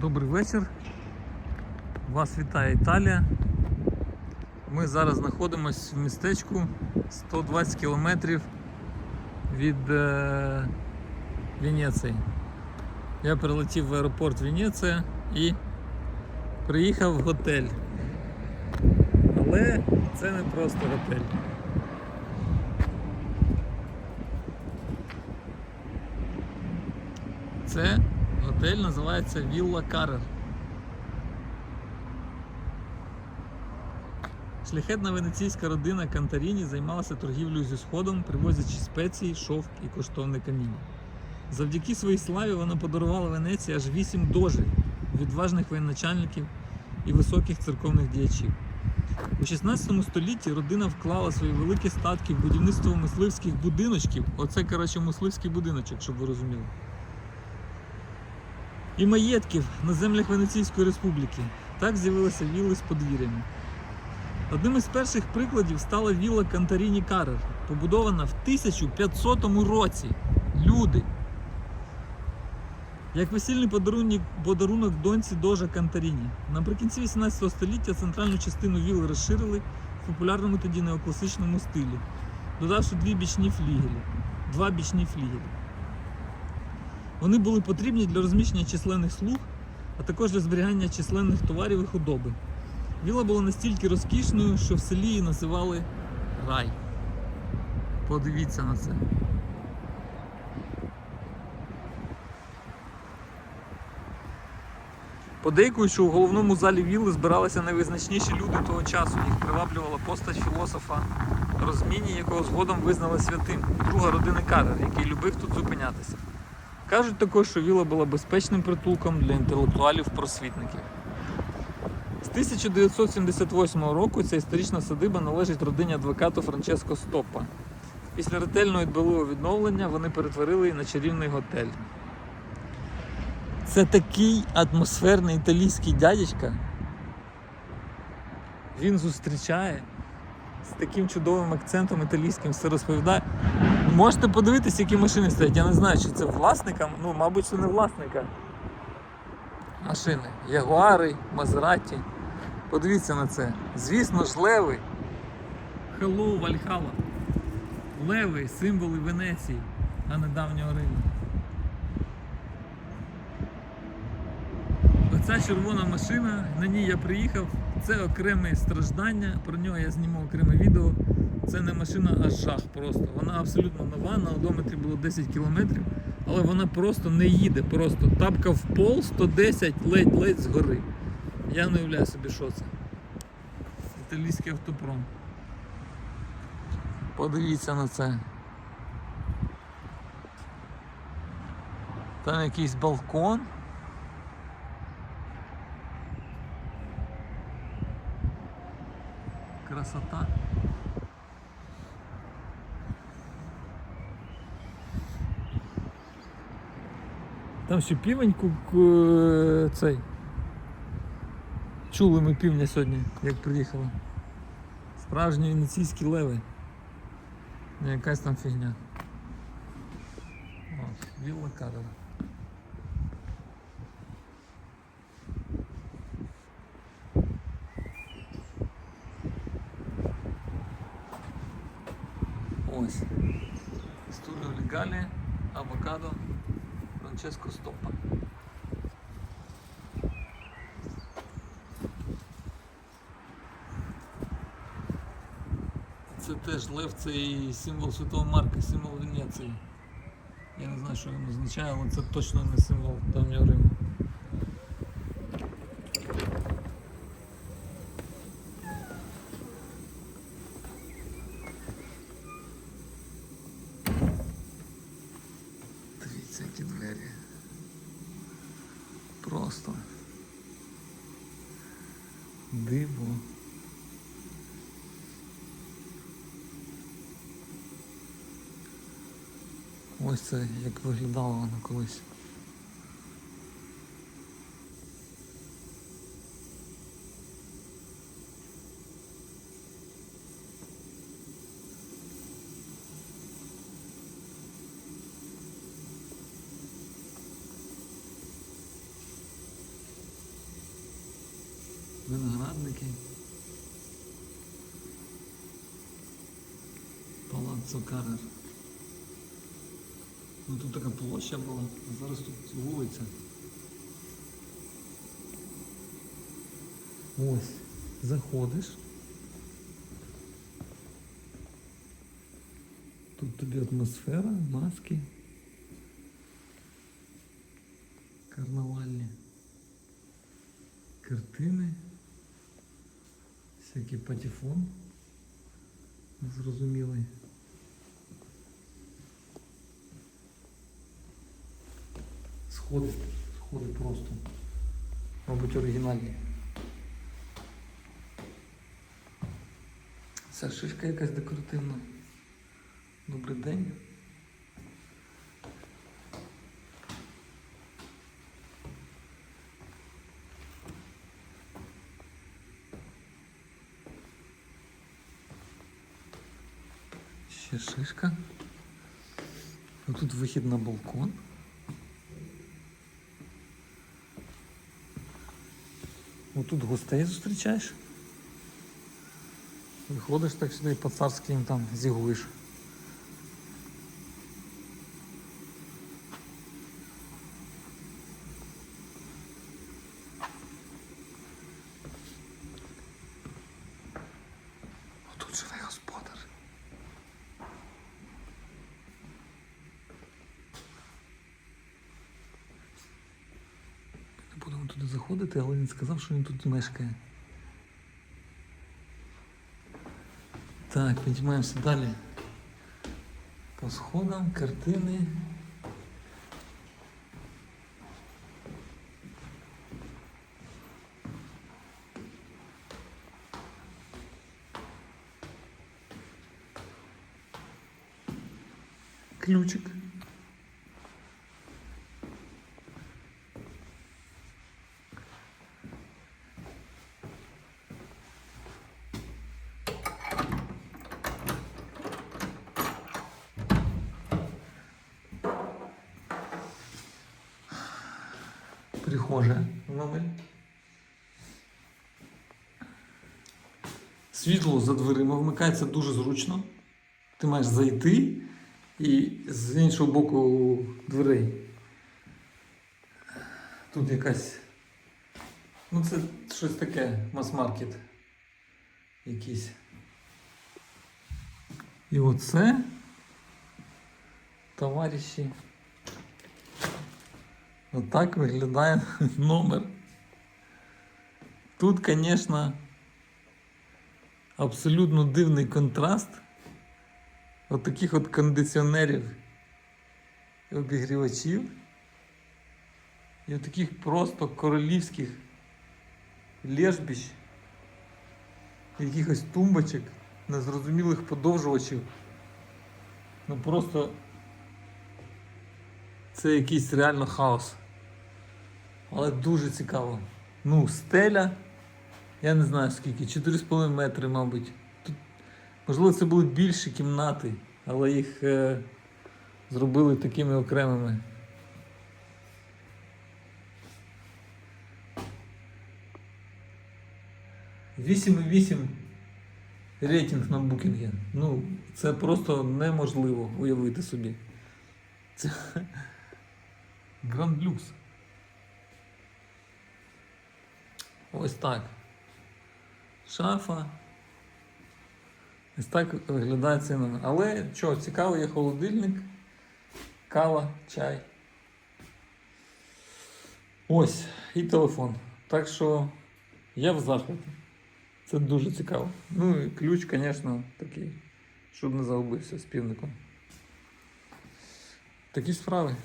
Добрий вечір. Вас вітає Італія. Ми зараз знаходимося в містечку 120 кілометрів від е, Венеції. Я прилетів в аеропорт Венеція і приїхав в готель. Але це не просто готель. Це готель називається Вілла Карер. Шляхетна венеційська родина Кантаріні займалася торгівлею зі сходом, привозячи спеції, шовк і коштовне каміння. Завдяки своїй славі вона подарувала Венеції аж вісім дожей відважних воєначальників і високих церковних діячів. У 16 столітті родина вклала свої великі статки в будівництво мисливських будиночків. Оце, коротше, мисливський будиночок, щоб ви розуміли. І маєтків на землях Венеційської республіки. Так з'явилися вілли з подвір'ями. Одним із перших прикладів стала вілла Кантаріні Карер, побудована в 1500 році. Люди. Як весільний подарунок, подарунок доньці Дожа Кантаріні. Наприкінці 18 століття центральну частину вілли розширили в популярному тоді неокласичному стилі, додавши дві бічні флігелі. Два бічні флігелі. Вони були потрібні для розміщення численних слуг, а також для зберігання численних товарів і худоби. Віла була настільки розкішною, що в селі її називали рай. Подивіться на це. Подейкують, що у головному залі вілли збиралися найвизначніші люди того часу. Їх приваблювала постать філософа Розміні, якого згодом визнали святим, друга родини Карер, який любив тут зупинятися. Кажуть також, що віла була безпечним притулком для інтелектуалів-просвітників. З 1978 року ця історична садиба належить родині адвокату Франческо Стоппа. Після ретельного і дбалого відновлення вони перетворили її на чарівний готель. Це такий атмосферний італійський дядечка. Він зустрічає з таким чудовим акцентом італійським, все розповідає. Можете подивитися, які машини стоять. Я не знаю, чи це власника, ну, мабуть, це не власника машини. Ягуари, Мазераті. Подивіться на це. Звісно ж, леви. Hello, Вальхала. Леви символи Венеції, а не давнього Риму. Оця червона машина, на ній я приїхав. Це окреме страждання. Про нього я знімав окреме відео. Це не машина, а жах просто. Вона абсолютно нова, на одометрі було 10 кілометрів, але вона просто не їде. Просто тапка в пол 110 ледь-ледь згори. Я не уявляю собі, що це. Італійський автопром. Подивіться на це. Там якийсь балкон. Красота. Там ще півень ку- цей. Чули ми півня сьогодні, як приїхали. Справжні венеційські леви. Не якась там фігня. От, Вілла Карера. Ось. Студіо Легалі, Авокадо, Франческо Стоппа. Це теж лев, це і символ Святого Марка, символ Венеції. Я не знаю, що він означає, але це точно не символ давнього Риму. Дивіться, які двері. Просто. Диво. Ось це як виглядало воно колись. Виноградники. Палаццо Карер. Ну тут така площа була, а зараз тут вулиця. Ось, заходиш. Тут тобі атмосфера, маски. Карнавальні. Картини. Всякий патефон. Зрозумілий. Сходи, сходи просто. Мабуть, оригінальні. Ця шишка якась декоративна. Добрий день. Ще шишка. Тут вихід на балкон. Тут гостей зустрічаєш. Виходиш так сюди і по-царськи їм там зігуєш. Туди заходити, але він сказав, що він тут мешкає. Так, піднімаємося далі. По сходам, картини. Ключик. Прихожа в номері. Світло за дверима вмикається дуже зручно. Ти маєш зайти і з іншого боку дверей. Тут якась. Ну це щось таке, мас-маркет. Якийсь. І оце, товариші. Отак виглядає номер. Тут, звісно, абсолютно дивний контраст от таких от кондиціонерів і обігрівачів. І от таких просто королівських лежбищ, якихось тумбочок, незрозумілих подовжувачів. Ну просто це якийсь реально хаос. Але дуже цікаво. Ну, стеля, я не знаю скільки, 4,5 метри, мабуть. Тут, можливо, це були більші кімнати, але їх е, зробили такими окремими. Вісім і вісім рейтинг на букінгі. Ну, це просто неможливо уявити собі. Це Гранд люкс. Ось так. Шафа. Ось так виглядає номер. Але що, цікаво, є холодильник, кава, чай. Ось, і телефон. Так що я в захваті. Це дуже цікаво. Ну і ключ, звісно, такий, щоб не загубився з півником. Такі справи.